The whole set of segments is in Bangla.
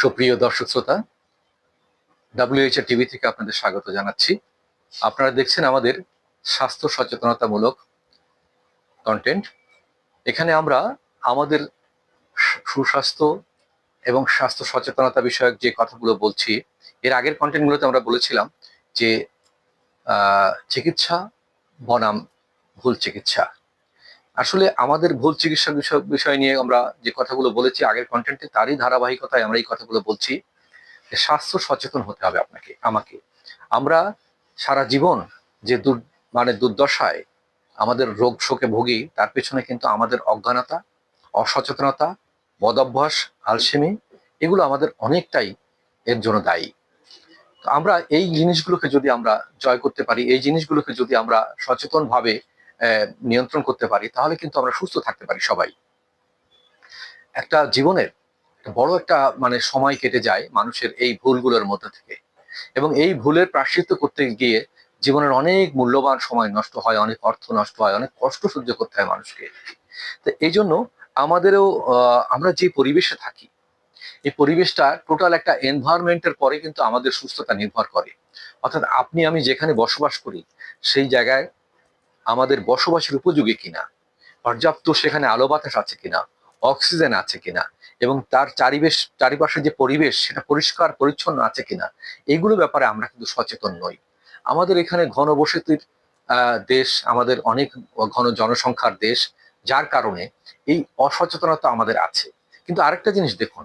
সুপ্রিয় দর্শক শ্রোতা ডাব্লিউএইচআর টিভি থেকে আপনাদের স্বাগত জানাচ্ছি। আপনারা দেখছেন আমাদের স্বাস্থ্য সচেতনতামূলক কন্টেন্ট এখানে আমরা আমাদের সুস্বাস্থ্য এবং স্বাস্থ্য সচেতনতা বিষয়ক যে কথাগুলো বলছি, এর আগের কন্টেন্টগুলোতে আমরা বলেছিলাম যে চিকিৎসা বনাম ভুল চিকিৎসা। আসলে আমাদের ভুল চিকিৎসা বিষয় বিষয় নিয়ে আমরা যে কথাগুলো বলেছি, আগের কন্টেন্টে তারই ধারাবাহিকতায় আমরা এই কথাগুলো বলছি স্বাস্থ্য সচেতন হতে হবে আপনাকে, আমাকে। আমরা সারা জীবন যে দুর মানে দুর্দশায় আমাদের রোগ শোকে ভুগি, তার পেছনে কিন্তু আমাদের অজ্ঞানতা, অসচেতনতা, বদভ্যাস, আলসেমি, এগুলো আমাদের অনেকটাই এর জন্য দায়ী। আমরা এই জিনিসগুলোকে যদি আমরা জয় করতে পারি, এই জিনিসগুলোকে যদি আমরা সচেতনভাবে নিয়ন্ত্রণ করতে পারি, তাহলে কিন্তু আমরা সুস্থ থাকতে পারি সবাই। একটা জীবনের বড় একটা মানে সময় কেটে যায় মানুষের এই ভুলগুলোর মধ্যে থেকে। এবং এই ভুলের প্রাশ্চিত্য করতে গিয়ে জীবনের অনেক মূল্যবান সময় নষ্ট হয়, অনেক অর্থ নষ্ট হয়, অনেক কষ্ট সহ্য করতে হয় মানুষকে। তো এই জন্য আমাদেরও আমরা যে পরিবেশে থাকি, এই পরিবেশটা টোটাল একটা এনভায়রনমেন্টের পরে কিন্তু আমাদের সুস্থতা নির্ভর করে। অর্থাৎ আপনি আমি যেখানে বসবাস করি, সেই জায়গায় আমাদের বসবাসের উপযোগী কিনা? পর্যাপ্ত সেখানে আলো বাতাস আছে কিনা? অক্সিজেন আছে কিনা? এবং তার চারিবেশ চারিপাশে যে পরিবেশ, সেটা পরিষ্কার, পরিচ্ছন্ন আছে কিনা? এগুলো ব্যাপারে আমরা কিন্তু সচেতন নই। আমাদের এখানে ঘনবসতির দেশ, আমাদের অনেক ঘন জনসংখ্যার দেশ, যার কারণে এই অসচেতনতা আমাদের আছে। কিন্তু আরেকটা জিনিস দেখুন,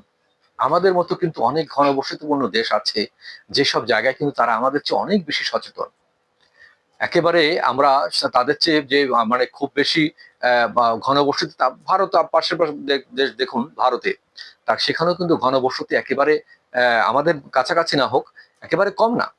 আমাদের মতো কিন্তু অনেক ঘনবসতিপূর্ণ দেশ আছে, যেসব জায়গায় কিন্তু তারা আমাদের চেয়ে অনেক বেশি সচেতন। একেবারে আমরা তাদের চেয়ে যে মানে খুব বেশি ঘনবসতি ভারত আপ- পাশের পাশে দেশ দেখুন, ভারতে তার সেখানেও কিন্তু ঘনবসতি একেবারে আমাদের কাছাকাছি না হোক, একেবারে কম না।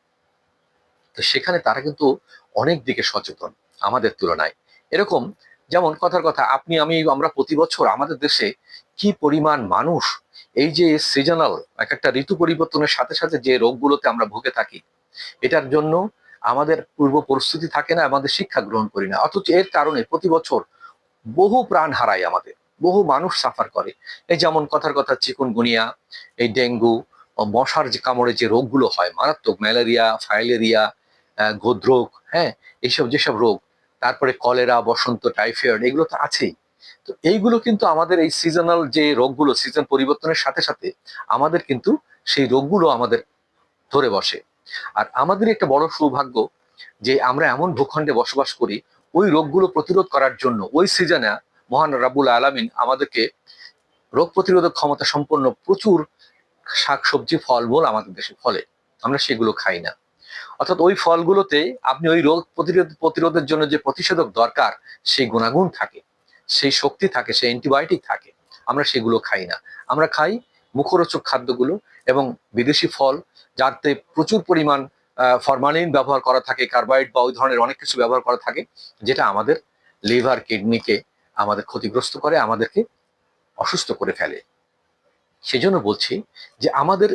তো সেখানে তারা কিন্তু অনেক দিকে সচেতন আমাদের তুলনায়। এরকম, যেমন কথার কথা, আপনি, আমি, আমরা প্রতি বছর আমাদের দেশে কি পরিমাণ মানুষ, এই যে সিজনাল এক একটা ঋতু পরিবর্তনের সাথে সাথে যে রোগগুলোতে আমরা ভুগে থাকি, এটার জন্য আমাদের পূর্ব পরিস্থিতি থাকে না, আমাদের শিক্ষা গ্রহণ করি না। অথচ এর কারণে প্রতি বছর বহু প্রাণ হারায় আমাদের, বহু মানুষ সাফার করে। এই যেমন কথার কথা চিকুনগুনিয়া, এই ডেঙ্গু মশার যে কামড়ে যে রোগগুলো হয়, মারাত্মক ম্যালেরিয়া, ফাইলেরিয়া গোদ্রোগ হ্যাঁ এইসব যেসব রোগ, তারপরে কলেরা, বসন্ত, টাইফয়েড, এগুলো তো আছেই। তো এইগুলো কিন্তু আমাদের এই সিজনাল যে রোগগুলো সিজন পরিবর্তনের সাথে সাথে আমাদের কিন্তু সেই রোগগুলো আমাদের ধরে বসে। আর আমাদের একটা বড় সৌভাগ্য যে আমরা এমন ভূখণ্ডে বসবাস করি, ওই রোগগুলো প্রতিরোধ করার জন্য, ওই সিজনে মহান রাবুল আলামিন আমাদেরকে রোগ প্রতিরোধক ক্ষমতা সম্পন্ন প্রচুর শাকসবজি, ফলমূল আমাদের দেশে ফলে। আমরা সেগুলো খাই না। অর্থাৎ ওই ফলগুলোতে আপনি ওই রোগ প্রতিরোধ, প্রতিরোধের জন্য যে প্রতিষেধক দরকার, সেই গুণাগুণ থাকে, সেই শক্তি থাকে, সেই অ্যান্টিবায়োটিক থাকে, আমরা সেগুলো খাই না। আমরা খাই মুখরোচক খাদ্যগুলো এবং বিদেশি ফল যাতে প্রচুর পরিমাণ ফরমালিন ব্যবহার করা থাকে কার্বাইড বা ওই ধরনের অনেক কিছু ব্যবহার করা থাকে, যেটা আমাদের লিভার কিডনিকে আমাদের ক্ষতিগ্রস্ত করে, আমাদেরকে অসুস্থ করে ফেলে। সেজন্য বলছি যে আমাদের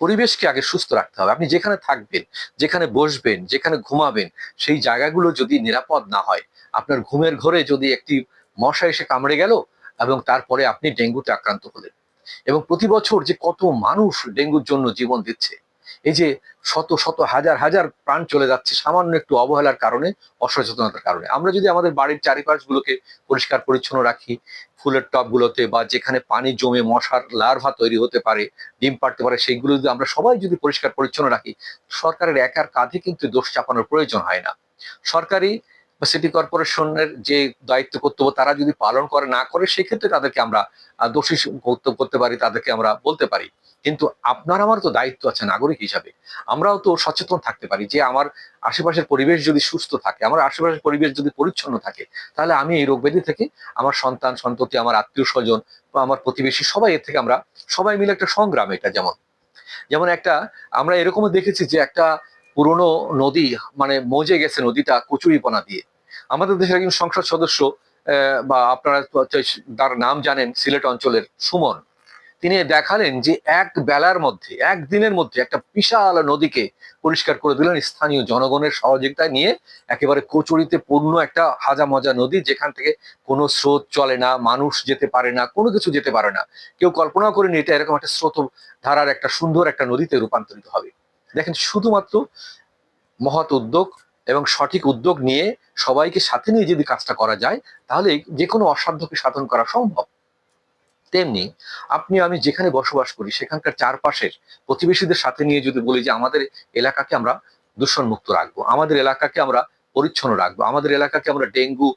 পরিবেশকে আগে সুস্থ রাখতে হবে। আপনি যেখানে থাকবেন, যেখানে বসবেন, যেখানে ঘুমাবেন, সেই জায়গাগুলো যদি নিরাপদ না হয়, আপনার ঘুমের ঘরে যদি একটি মশা এসে কামড়ে গেল এবং তারপরে আপনি ডেঙ্গুতে আক্রান্ত হলেন। এবং প্রতি বছর যে কত মানুষ ডেঙ্গুর জন্য জীবন দিচ্ছে, এই যে শত শত হাজার হাজার প্রাণ চলে যাচ্ছে সামান্য একটু অবহেলার কারণে, অসচেতনতার কারণে। আমরা যদি আমাদের বাড়ির চারিপাশগুলোকে পরিষ্কার পরিচ্ছন্ন রাখি, ফুলের টবগুলোতে বা যেখানে পানি জমে মশার লার্ভা তৈরি হতে পারে, ডিম পাড়তে পারে, সেইগুলো যদি আমরা সবাই যদি পরিষ্কার পরিচ্ছন্ন রাখি, সরকারের একার কাঁধে কিন্তু দোষ চাপানোর প্রয়োজন হয় না। সরকারি সিটি কর্পোরেশনের যে দায়িত্ব, কর্তব্য তারা যদি পালন করে, না করে, সেক্ষেত্রে তাদেরকে আমরা দোষী করতে পারি, তাদেরকে আমরা বলতে পারি। কিন্তু আপনার আমার তো দায়িত্ব আছে নাগরিক হিসাবে। আমরাও তো সচেতন থাকতে পারি যে আমার আশেপাশের পরিবেশ যদি সুস্থ থাকে, আমার আশেপাশের পরিবেশ যদি পরিচ্ছন্ন থাকে, তাহলে আমি এই রোগ ব্যাধি থেকে আমার সন্তান, সন্ততি, আমার আত্মীয় স্বজন বা আমার প্রতিবেশী সবাই এর থেকে আমরা সবাই মিলে একটা সংগ্রাম এটা যেমন। যেমন একটা, আমরা এরকমও দেখেছি যে একটা পুরনো নদী মানে মজে গেছে নদীটা কচুরিপনা দিয়ে। আমাদের দেশের একজন সংসদ সদস্য বা আপনারা তার নাম জানেন সিলেট অঞ্চলের সুমন। তিনি দেখালেন যে এক বেলার মধ্যে একদিনের মধ্যে একটা বিশাল নদীকে পরিষ্কার করে দিলেন স্থানীয় জনগণের সহযোগিতায় নিয়ে একেবারে কচুরিতে পূর্ণ একটা হাজা মজা নদী, যেখান থেকে কোনো স্রোত চলে না, মানুষ যেতে পারে না, কোনো কিছু যেতে পারে না। কেউ কল্পনা করেনি এটা এরকম একটা স্রোত ধারার একটা সুন্দর একটা নদীতে রূপান্তরিত হবে। দেখেন, শুধুমাত্র মহৎ উদ্যোগ এবং সঠিক উদ্যোগ নিয়ে সবাইকে সাথে নিয়ে যদি কাজটা করা যায়, তাহলে যে কোনো অসাধ্যকে সাধন করা সম্ভব। তেমনি আপনি, আমি যেখানে বসবাস করি, সেখানকার চারপাশের প্রতিবেশীদের সাথে নিয়ে যদি বলি যে, আমাদের এলাকাকে আমরা দূষণ মুক্ত রাখব, আমাদের এলাকাকে আমরা পরিচ্ছন্ন রাখব, আমাদের এলাকাকে আমরা ডেঙ্গু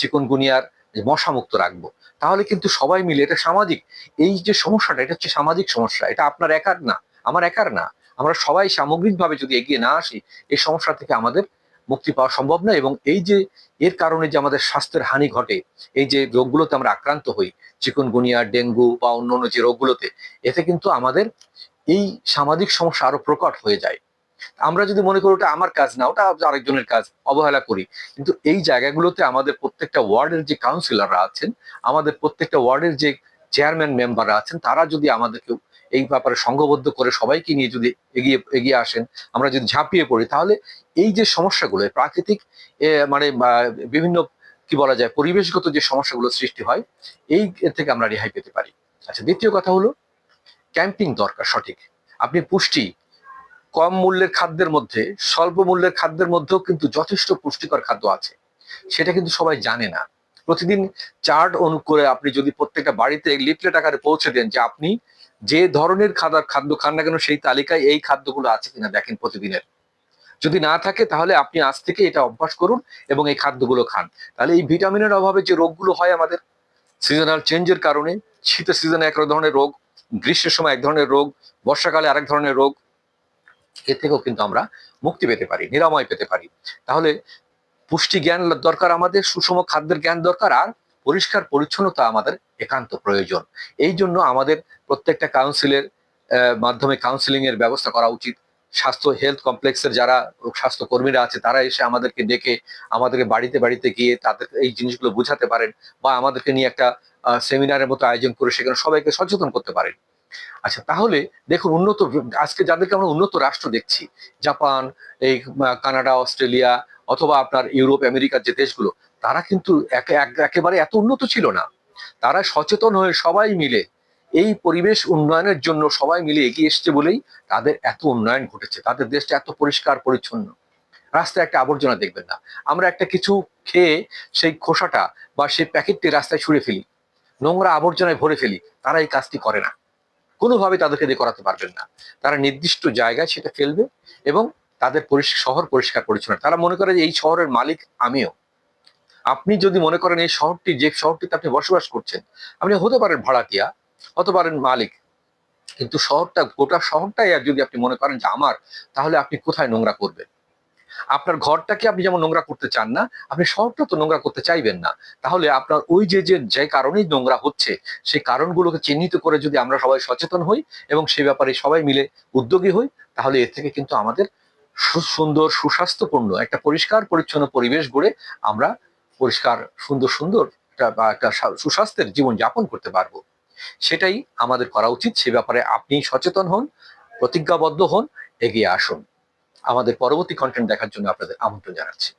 চিকনগুনিয়ার মশা মুক্ত রাখব, তাহলে কিন্তু সবাই মিলে এটা সামাজিক, এই যে সমস্যাটা, এটা হচ্ছে সামাজিক সমস্যা, এটা আপনার একার না, আমার একার না, আমরা সবাই সামগ্রিকভাবে যদি এগিয়ে না আসি, এই সমস্যা থেকে আমাদের মুক্তি পাওয়া সম্ভব না এবং এই যে, এর কারণে যে আমাদের স্বাস্থ্যের হানি ঘটে, এই যে রোগগুলোতে আমরা আক্রান্ত হই, চিকুনগুনিয়া, ডেঙ্গু বা অন্যান্য যে রোগগুলোতে, এতে কিন্তু আমাদের এই সামাজিক সমস্যা আরও প্রকট হয়ে যায়। আমরা যদি মনে করি ওটা আমার কাজ না, ওটা আরেকজনের কাজ, অবহেলা করি। কিন্তু এই জায়গাগুলোতে আমাদের প্রত্যেকটা ওয়ার্ডের যে কাউন্সিলররা আছেন, আমাদের প্রত্যেকটা ওয়ার্ডের যে চেয়ারম্যান মেম্বাররা আছেন, তারা যদি আমাদেরকে এই ব্যাপারে সংঘবদ্ধ করে সবাইকে নিয়ে যদি এগিয়ে এগিয়ে আসেন, আমরা যদি ঝাঁপিয়ে পড়ি, তাহলে এই যে সমস্যাগুলো প্রাকৃতিক মানে বিভিন্ন, কি বলা যায়, পরিবেশগত যে সমস্যাগুলো সৃষ্টি হয়, এই থেকে আমরা রেহাই পেতে পারি। আচ্ছা দ্বিতীয় কথা হলো, ক্যাম্পিং দরকার, সঠিক। আপনি পুষ্টি, কম মূল্যের খাদ্যের মধ্যে, স্বল্প মূল্যের খাদ্যের মধ্যেও কিন্তু যথেষ্ট পুষ্টিকর খাদ্য আছে। সেটা কিন্তু সবাই জানে না। প্রতিদিন চার্ট অনু করে আপনি যদি প্রত্যেকটা বাড়িতে লিফলেট আকারে পৌঁছে দেন যে আপনি যে ধরনের খাদার খাদ্য খান না কেন সেই তালিকায় এই খাদ্যগুলো আছে কিনা দেখেন প্রতিদিনের। যদি না থাকে তাহলে আপনি আজ থেকে এটা অভ্যাস করুন এবং এই খাদ্যগুলো খান। তাহলে এই ভিটামিনের অভাবে যে রোগগুলো হয় আমাদের সিজনাল চেঞ্জের কারণে, শীতের সিজনে এক ধরনের রোগ, গ্রীষ্মের সময় এক ধরনের রোগ, বর্ষাকালে আরেক ধরনের রোগ এ থেকেও কিন্তু আমরা মুক্তি পেতে পারি, নিরাময় পেতে পারি। তাহলে পুষ্টি জ্ঞান দরকার আমাদের, সুষম খাদ্যের জ্ঞান দরকার, আর পরিষ্কার পরিচ্ছন্নতা আমাদের একান্ত প্রয়োজন। এই জন্য আমাদের প্রত্যেকটা কাউন্সিলের মাধ্যমে কাউন্সিলিং এর ব্যবস্থা করা উচিত। স্বাস্থ্য হেলথ কমপ্লেক্সের যারা স্বাস্থ্য কর্মীরা আছে, তারা এসে আমাদেরকে ডেকে, আমাদেরকে বাড়িতে বাড়িতে গিয়ে তাদের এই জিনিসগুলো বোঝাতে পারেন বা আমাদেরকে নিয়ে একটা সেমিনারের মতো আয়োজন করে সেখানে সবাইকে সচেতন করতে পারেন। আচ্ছা তাহলে দেখুন উন্নত, আজকে যাদেরকে আমরা উন্নত রাষ্ট্র দেখছি, জাপান, এই কানাডা, অস্ট্রেলিয়া অথবা আপনার ইউরোপ, আমেরিকার যে দেশগুলো, তারা কিন্তু একেবারে এত উন্নত ছিল না। তারা সচেতন হয়ে সবাই মিলে এই পরিবেশ উন্নয়নের জন্য সবাই মিলে এগিয়ে এসছে বলেই তাদের এত উন্নয়ন ঘটেছে। তাদের দেশটা এত পরিষ্কার, পরিচ্ছন্ন। রাস্তায় একটা আবর্জনা দেখবেন না। আমরা একটা কিছু খেয়ে সেই খোসাটা বা সেই প্যাকেটটি রাস্তায় ছুঁড়ে ফেলি, নোংরা আবর্জনায় ভরে ফেলি, তারা এই কাজটি করে না। কোনোভাবে তাদেরকে দিয়ে করাতে পারবেন না। তারা নির্দিষ্ট জায়গায় সেটা ফেলবে এবং তাদের শহর পরিষ্কার পরিচ্ছন্ন। তারা মনে করে যে এই শহরের মালিক আমিও। আপনি যদি মনে করেন এই শহরটি, যে শহরটিতে আপনি বসবাস করছেন, আপনি হতে পারেন ভাড়াটিয়া, হতে পারেন মালিক। কিন্তু শহরটা, গোটা শহরটাই যদি আপনি মনে করেন যে আমার, তাহলে আপনি কোথায় নোংরা করবেন? আপনার ঘরটাকে আপনি যেমন নোংরা করতে চান না, আপনি শহরটা তো নোংরা করতে চাইবেন না। তাহলে আপনার ওই যে যে যে কারণেই নোংরা হচ্ছে, সেই কারণগুলোকে চিহ্নিত করে যদি আমরা সবাই সচেতন হই এবং সে ব্যাপারে সবাই মিলে উদ্যোগী হই, তাহলে এর থেকে কিন্তু আমাদের সুন্দর, সুস্বাস্থ্যপূর্ণ, একটা পরিষ্কার, পরিচ্ছন্ন পরিবেশ গড়ে আমরা পরিষ্কার, সুন্দর সুন্দর একটা সুস্বাস্থ্যের জীবন যাপন করতে পারব। সেটাই আমাদের করা উচিত। সে ব্যাপারে আপনি সচেতন হন, প্রতিজ্ঞাবদ্ধ হন, এগিয়ে আসুন। আমাদের পরবর্তী কন্টেন্ট দেখার জন্য আপনাদের আমন্ত্রণ জানাচ্ছি।